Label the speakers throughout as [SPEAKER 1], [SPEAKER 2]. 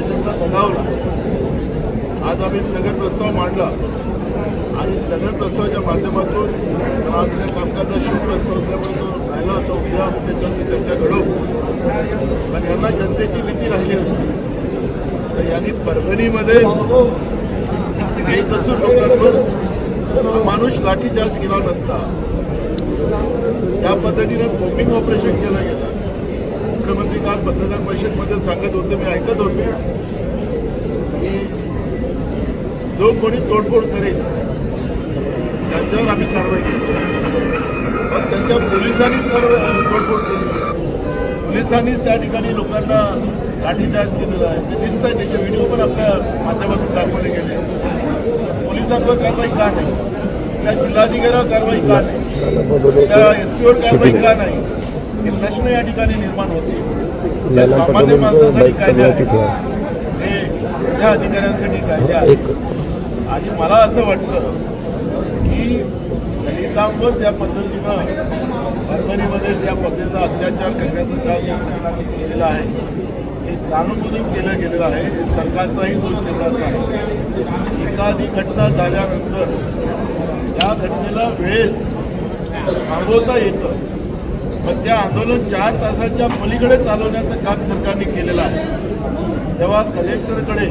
[SPEAKER 1] ते त्यांचा दगावला आज आम्ही स्थगन प्रस्ताव मांडला. आणि स्थगन प्रस्तावाच्या माध्यमातून आजच्या कामकाजा शुभ प्रस्ताव असल्यामुळे तो राहिला होता उद्या त्याच्यावरती चर्चा घडवू पण यांना जनतेची भीती राहिली असती. तर यांनी परभणीमध्ये बेकसूर लोकांवर माणूस लाठीचार्ज केला नसता. त्या पद्धतीनं कोपिंग ऑपरेशन केलं गेलं. मुख्यमंत्री काल पत्रकार परिषदमध्ये सांगत होते मी ऐकत होते. की जो कोणी तोडफोड करेल त्यांच्यावर आम्ही कारवाई करू. पण त्यांच्या पोलिसांनीच तोडफोड केली पोलिसांनीच त्या ठिकाणी लोकांना लाठीचार्ज केलेला आहे. ते दिसत आहे त्याचे व्हिडिओ पण आपल्या माध्यमातून दाखवले गेले. पोलिसांवर कारवाई का नाही? त्या जिल्हाधिकाऱ्यावर कारवाई का नाही? त्या एस पीवर कारवाई का नाही? हे प्रश्न या ठिकाणी निर्माण होते. त्या सामान्य माणसासाठी कायदे आहेत हे त्या अधिकाऱ्यांसाठी कायदे आहेत. आणि मला असं वाटतं की दलितांवर ज्या पद्धतीनं परभणीमध्ये ज्या पद्धतीचा अत्याचार करण्याचं काम या सरकारने केलेलं आहे हे जाणून बुजून केलं गेलेलं आहे. हे सरकारचाही दोष त्याचाच आहे. एखादी घटना झाल्यानंतर या घटनेला वेळेस थांबवता येतं. पण त्या आंदोलन चार तासाच्या पलीकडे चालवण्याचं काम सरकारने केलेलं आहे. जेव्हा कलेक्टरकडे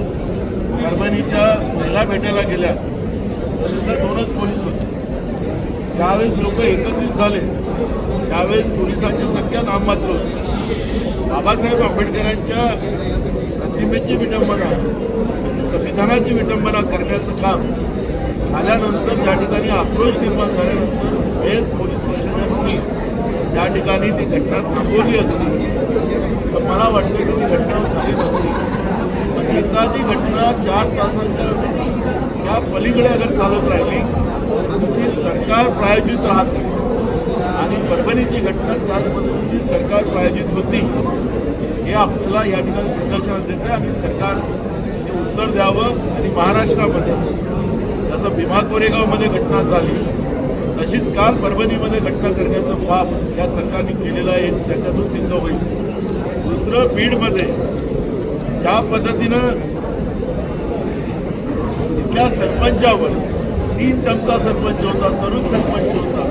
[SPEAKER 1] परभणीच्या महिला भेटायला गेल्या तर दोनच पोलीस होते. ज्यावेळेस लोक एकत्रित झाले त्यावेळेस पोलिसांची संख्या नाममात्र होती. बाबासाहेब आंबेडकरांच्या प्रतिमेची विटंबना म्हणजे संविधानाची विटंबना करण्याचं काम आल्यानंतर त्या ठिकाणी आक्रोश निर्माण झाल्यानंतर बेस ठिकाणी ती घटना थांबवली असती. तर मला वाटते की ती घटना झाली नसती. पण एखादी घटना चार तासांच्या च्या पलीकडे अगर चालत राहिली तर ती सरकार प्रायोजित राहते. आणि परभणीची घटना त्याच पद्धतीची सरकार प्रायोजित होती. हे आपल्याला या ठिकाणी निदर्शनास येतं. आणि सरकार हे उत्तर द्यावं आणि महाराष्ट्रामध्ये जसं भीमा कोरेगावमध्ये घटना झाली तशीच काल परभणीमध्ये घटना करण्याचं पाप या सरकारने केलेलं आहे त्याच्यातून सिद्ध होईल. दुसरं बीडमध्ये ज्या पद्धतीनं इथल्या सरपंचावर तीन टमचा सरपंच होता तरुण सरपंच होता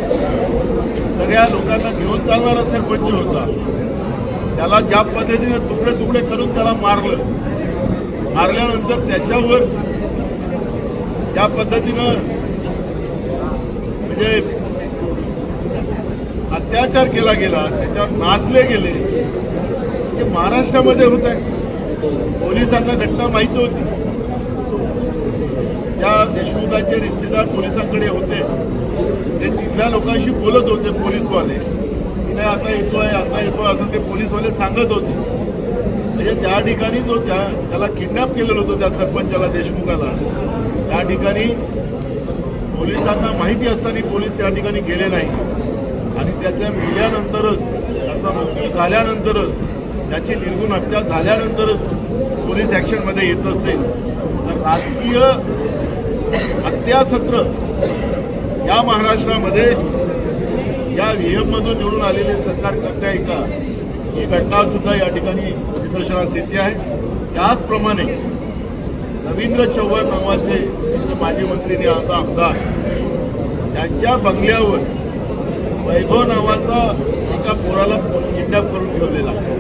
[SPEAKER 1] सगळ्या लोकांना घेऊन चालणारा सरपंच होता त्याला ज्या पद्धतीनं तुकडे तुकडे करून त्याला मारलं मारल्यानंतर त्याच्यावर ज्या पद्धतीनं जे अत्याचार केला गेला त्याच्यावर नाचले गेले हे महाराष्ट्रामध्ये होत आहे. पोलिसांना घटना माहीत होती. ज्या देशमुखाचे रिश्तेदार पोलिसांकडे होते ते तिथल्या लोकांशी बोलत होते पोलीसवाले. की नाही आता येतोय आता येतोय असं ते पोलीसवाले सांगत होते. म्हणजे त्या ठिकाणी जो त्या त्याला किडनॅप केलेलं होतं त्या सरपंचाला देशमुखाला त्या ठिकाणी पोलिसांना माहिती असताना पोलीस त्या ठिकाणी गेले नाही. आणि त्याच्या मेल्यानंतरच त्याचा मृत्यू झाल्यानंतरच त्याची निर्गुण हत्या झाल्यानंतरच पोलीस ॲक्शनमध्ये येत असेल तर राजकीय हत्यासत्र या महाराष्ट्रामध्ये या व्हीएममधून निवडून आलेले सरकार करते आहे का? ही घटनासुद्धा या ठिकाणी निदर्शनास येते आहे. त्याचप्रमाणे रवींद्र चव्हाण नावाचे त्यांचे माजी मंत्रीने आता आमदार. त्यांच्या बंगल्यावर वैभव नावाचा एका पोराला किडनॅप करून ठेवलेला आहे.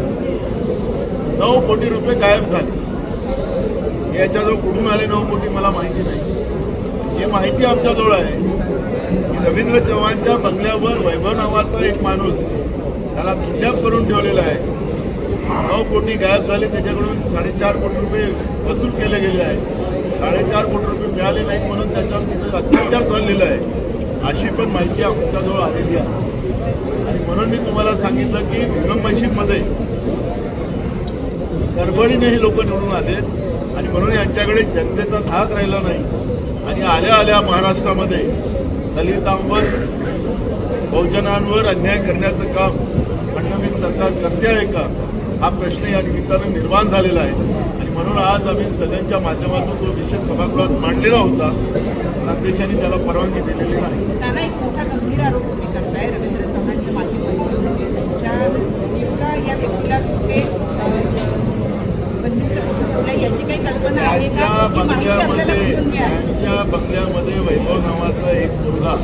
[SPEAKER 1] नऊ कोटी रुपये गायब झाले. याच्याजवळ कुठून आले नऊ कोटी मला माहिती नाही. जी माहिती आमच्याजवळ आहे की रवींद्र चव्हाणच्या बंगल्यावर वैभव नावाचा एक माणूस त्याला किडनॅप करून ठेवलेला आहे. नऊ कोटी गायब झाले त्याच्याकडून साडेचार कोटी रुपये वसूल केले गेले आहे साडेचार कोटी रुपये मिळाले नाहीत म्हणून त्याच्यावर तिथं अत्याचार चाललेला आहे. अशी पण माहिती आमच्याजवळ आलेली आहे. आणि म्हणून मी तुम्हाला सांगितलं की विक्रम मशीनमध्ये गडबडीने हे लोक निवडून आलेत आणि म्हणून यांच्याकडे जनतेचा धाक राहिला नाही. आणि आल्या आल्या महाराष्ट्रामध्ये दलितांवर बहुजनांवर अन्याय करण्याचं काम फडणवीस सरकार करते आहे का? हा प्रश्न या निमित्तानं निर्माण झालेला आहे. आणि म्हणून आज आम्ही स्थगनच्या माध्यमातून तो विषय सभागृहात मांडलेला होता. पण अध्यक्षांनी त्याला परवानगी दिलेली नाही. त्यांच्या बंगल्यामध्ये त्यांच्या बंगल्यामध्ये वैभव नावाचा एक मुलगा.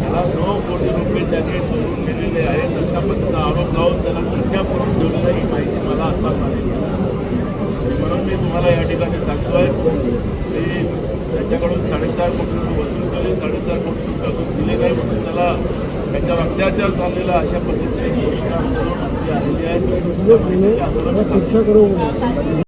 [SPEAKER 1] त्याला नऊ कोटी रुपये त्याने चोरून दिलेले आहेत. अशा पद्धतीचा आरोप लावून त्याला किडनॅप करून ठेवलेलं ही माहिती मला आता मिळाली आणि म्हणून मी तुम्हाला या ठिकाणी सांगतोय की त्याच्याकडून साडेचार कोटी रुपये वसूल केले साडेचार कोटी रुपये अजून दिले नाही म्हणून त्याला अत्याचार चाललेला अशा पद्धतीची घोषणा करून आमची आलेली आंदोलन आहे.